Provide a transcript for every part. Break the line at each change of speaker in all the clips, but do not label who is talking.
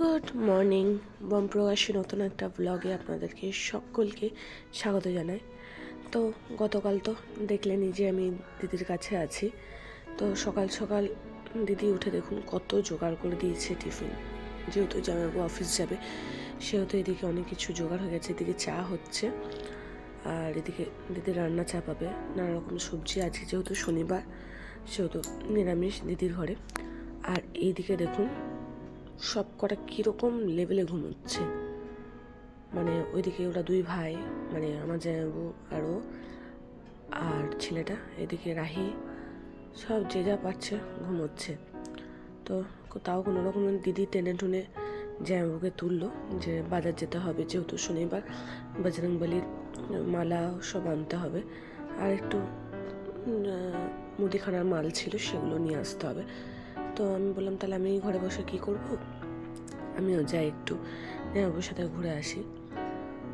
Good morning. প্রকাশী নতুন একটা ব্লগে আপনাদেরকে সকলকে স্বাগত জানাই। তো গতকাল তো দেখলেনই যে আমি দিদির কাছে আছি। তো সকাল সকাল দিদি উঠে দেখুন কত জোগাড় করে দিয়েছে টিফিন। যেহেতু জামাইবাবু অফিস যাবে, সেহেতু এদিকে অনেক কিছু জোগাড় হয়ে গেছে। এদিকে চা হচ্ছে, আর এদিকে দিদি রান্না চা পাবে। নানা রকম সবজি আছে, যেহেতু শনিবার, সেহেতু নিরামিষ দিদির ঘরে। আর এইদিকে দেখুন সব কটা কীরকম লেভেলে ঘুমোচ্ছে। মানে ওইদিকে ওরা দুই ভাই মানে আমার জামাইবাবু আরও আর ছেলেটা, এদিকে রাহি, সব যে যা পাচ্ছে ঘুমোচ্ছে। তো তাও কোনো রকম দিদি টেনে টুনে জামাইবাবুকে তুললো যে বাজার যেতে হবে, যেহেতু শনিবার বজরংবলির মালা সব আনতে হবে। আর একটু মুদিখানার মাল ছিল সেগুলো নিয়ে আসতে হবে। তো আমি বললাম, তাহলে আমি ঘরে বসে কি করব? আমিও যাই একটু। জামাইবাবুর সাথে ঘুরে আসি।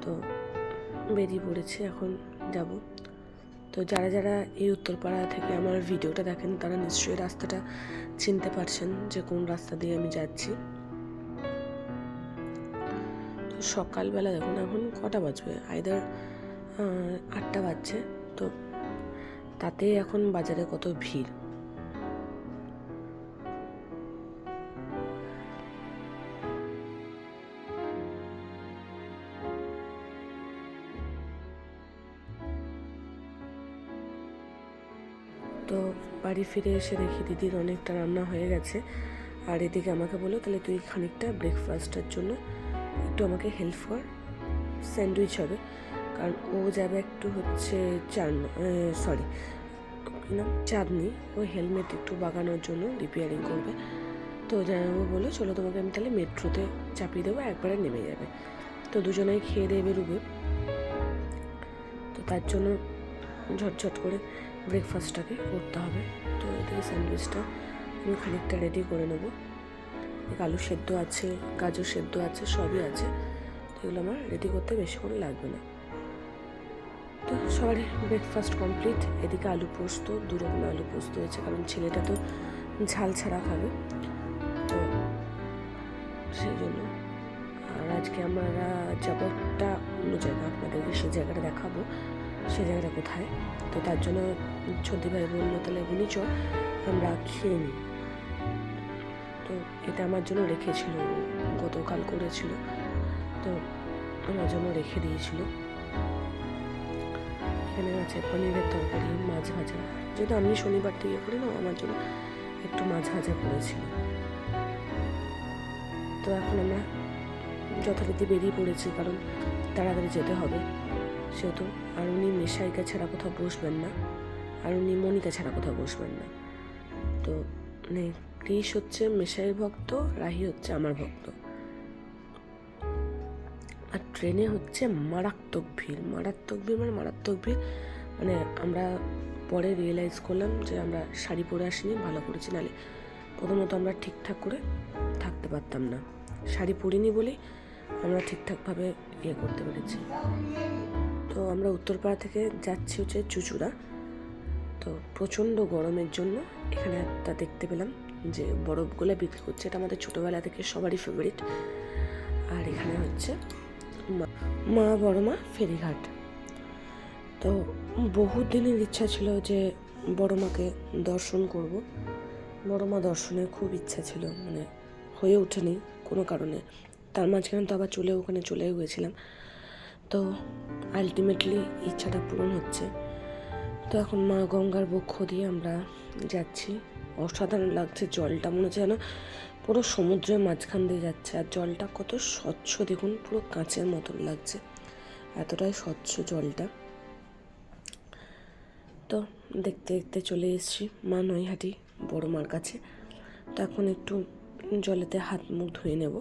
তো বেরিয়ে পড়েছি, এখন যাব। তো যারা যারা এই উত্তরপাড়া থেকে আমার ভিডিওটা দেখেন, তারা নিশ্চয়ই রাস্তাটা চিনতে পারছেন যে কোন রাস্তা দিয়ে আমি যাচ্ছি। তো সকালবেলা দেখুন, এখন কটা বাজবে? আইদার আটটা বাজছে। তো তাতে এখন বাজারে কত ভিড়। তো বাড়ি ফিরে এসে দেখি দিদির অনেকটা রান্না হয়ে গেছে। আর এদিকে আমাকে বলো তাহলে তুই খানিকটা ব্রেকফাস্টের জন্য একটু আমাকে হেল্প কর। স্যান্ডউইচ হবে। কারণ ও যাবে একটু হচ্ছে চান সরি চাঁদনি। ও হেলমেট একটু বাগানোর জন্য রিপেয়ারিং করবে। তো জানাব বলে চলো তোমাকে আমি তাহলে মেট্রোতে চাপিয়ে দেবো, একবারে নেমে যাবে। তো দুজনেই খেয়ে দিয়ে বেরোবে। তো তার জন্য ঝটঝট করে ব্রেকফাস্টটাকে করতে হবে। তো এদিকে স্যান্ডউইচটা আমি খানিকটা রেডি করে নেব। আলু সেদ্ধ আছে, গাজর সেদ্ধ আছে, সবই আছে। তো এগুলো আমার রেডি করতে বেশিক্ষণ লাগবে না। তো সবারই ব্রেকফাস্ট কমপ্লিট এদিকে আলু পোস্ত, দু রকম আলু পোস্ত হয়েছে, কারণ ছেলেটা তো ঝাল ছাড়া খাবে। তো সেই জন্য আজকে আমরা যাব একটা অন্য জায়গা, আপনাদেরকে সেই জায়গাটা দেখাবো। সেই জায়গাটা কোথায়? তো তার জন্য ছন্দি ভাই বলল তাহলে উনি চ আমরা খেয়ে নিই। তো এটা আমার জন্য রেখেছিল, গতকাল করেছিল। তো আমার জন্য রেখে দিয়েছিল। এখানে আছে পনিরের তরকারি, মাছ ভাজা। যেহেতু আমি শনিবার থেকে করি না, আমার জন্য একটু মাছ ভাজা করেছিল। তো এখন আমরা যথারীতি বেরিয়ে পড়েছি, কারণ তাড়াতাড়ি যেতে হবে। সেহেতু আর উনি মেশাইকা ছাড়া কোথাও বসবেন না আর উনি মনিকা ছাড়া কোথাও বসবেন না। তো মানে ক্রিস হচ্ছে মেশাইয়ের ভক্ত, রাহি হচ্ছে আমার ভক্ত। আর ট্রেনে হচ্ছে মারাত্মক ভিড় মারাত্মক ভিড় মানে মারাত্মক ভিড়। মানে আমরা পরে রিয়েলাইজ করলাম যে আমরা শাড়ি পরে আসিনি, ভালো করেছি নালে প্রথমত আমরা ঠিকঠাক করে থাকতে পারতাম না। শাড়ি পরিনি বলেই আমরা ঠিকঠাকভাবে ইয়ে করতে পেরেছি। তো আমরা উত্তরপাড়া থেকে যাচ্ছি হচ্ছে চুচুড়া। তো প্রচণ্ড গরমের জন্য এখানে একটা দেখতে পেলাম যে বরফগুলো বিক্রি করছে। এটা আমাদের ছোটোবেলা থেকে সবারই ফেভারিট আর এখানে হচ্ছে মা বড় মা ফেরিঘাট। তো বহু দিনের ইচ্ছা ছিল যে বড় মাকে দর্শন করব। বড় মা দর্শনের খুব ইচ্ছা ছিল মানে হয়ে ওঠেনি কোনো কারণে। তার মাঝখানে তো আবার চলে, ওখানে চলে গিয়েছিলাম। তো আলটিমেটলি ইচ্ছাটা পূরণ হচ্ছে। তো এখন মা গঙ্গার বক্ষ দিয়ে আমরা যাচ্ছি। অসাধারণ লাগছে জলটা, মনে হচ্ছে যেন পুরো সমুদ্রের মাঝখান দিয়ে যাচ্ছে। আর জলটা কত স্বচ্ছ, দেখুন, পুরো কাঁচের মতন লাগছে। এতটাই স্বচ্ছ জলটা। তো দেখতে দেখতে চলে এসেছি মা নৈহাটি। বড় মার কাছে। তো এখন একটু জলেতে হাত মুখ ধুয়ে নেব।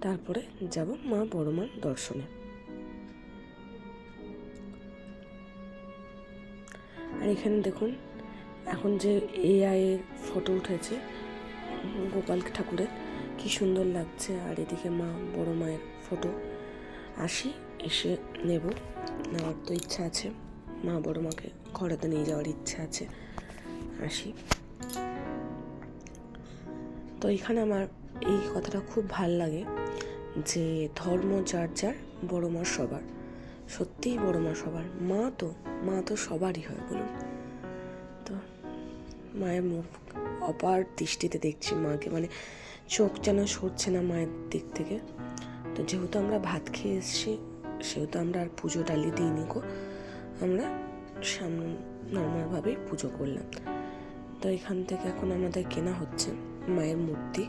তারপরে যাব মা বড় মার দর্শনে। আর এখানে দেখুন, এখন যে এআই এর ফটো উঠেছে, গোপাল ঠাকুরের, কি সুন্দর লাগছে। আর এদিকে মা বড় মায়ের ফটো আসি, এসে নেব। নেওয়ার তো ইচ্ছা আছে। মা বড় মাকে ঘরেতে নিয়ে যাওয়ার ইচ্ছা আছে। আসি। তো এখানে আমার এই কথাটা খুব ভালো লাগে যে ধর্ম যার যার, বড় মা সবার। সত্যিই বড় মা সবার। মা তো মা তো সবারই হয় বলুন। তো মায়ের মুখ অপার দৃষ্টিতে দেখছি মাকে মানে চোখ যেন সরছে না মায়ের দিক থেকে। তো যেহেতু আমরা ভাত খেয়ে এসেছি, সেহেতু আমরা আর পুজো ডালি দিইনি গো। আমরা সামনে নর্মালভাবেই পুজো করলাম। তো এখান থেকে এখন আমাদের কেনা হচ্ছে মায়ের মূর্তি।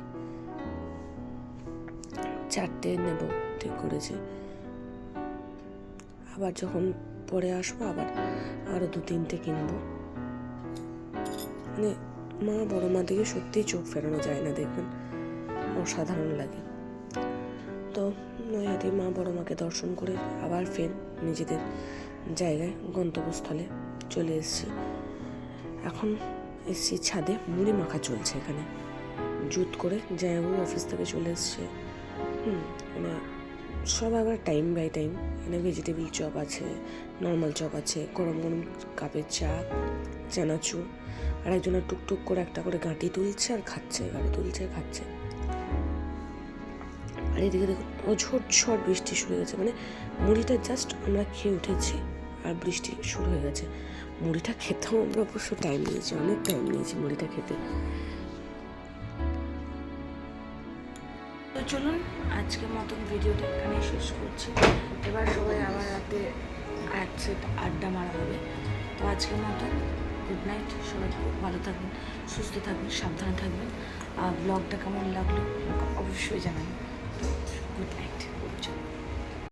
চারটে নেব ঠিক করেছি। আবার যখন পরে আসব আবার আরও দু তিনটে কিনবো। মানে মা বড় মা দিকে সত্যিই চোখ ফেরানো যায় না দেখবেন অসাধারণ লাগে। তো নৈহাটি মা বড় মাকে দর্শন করে আবার ফের নিজেদের জায়গায় গন্তব্যস্থলে চলে এসেছি। এখন এসছি ছাদে, মুড়ি মাখা চলছে এখানে। জুত করে জায়গা অফিস থেকে চলে এসছে। হুম মানে সব আবার টাইম বাই টাইম এখানে ভেজিটেবিল চপ আছে নর্মাল চপ আছে, গরম গরম কাপের চা চানাচুর আর একজনের টুকটুক করে একটা করে গাঁটি তুলছে আর খাচ্ছে গাড়ি তুলছে, খাচ্ছে। আর এদিকে দেখুন অঝোর ঝড় বৃষ্টি শুরু হয়ে গেছে মানে মুড়িটা জাস্ট আমরা খেয়ে উঠেছি, আর বৃষ্টি শুরু হয়ে গেছে। মুড়িটা খেতেও আমরা অবশ্য টাইম নিয়েছি, অনেক টাইম নিয়েছি মুড়িটা খেতে। তো চলুন আজকের মতন ভিডিওটা এখানে শেষ করছি। এবার সবাই আবার রাতে এক সেট আড্ডা মারা হবে। তো আজকের মতন গুড নাইট সবাই খুব ভালো থাকবেন, সুস্থ থাকবেন, সাবধানে থাকবেন। আর ব্লগটা কেমন লাগল অবশ্যই জানাবেন। Good night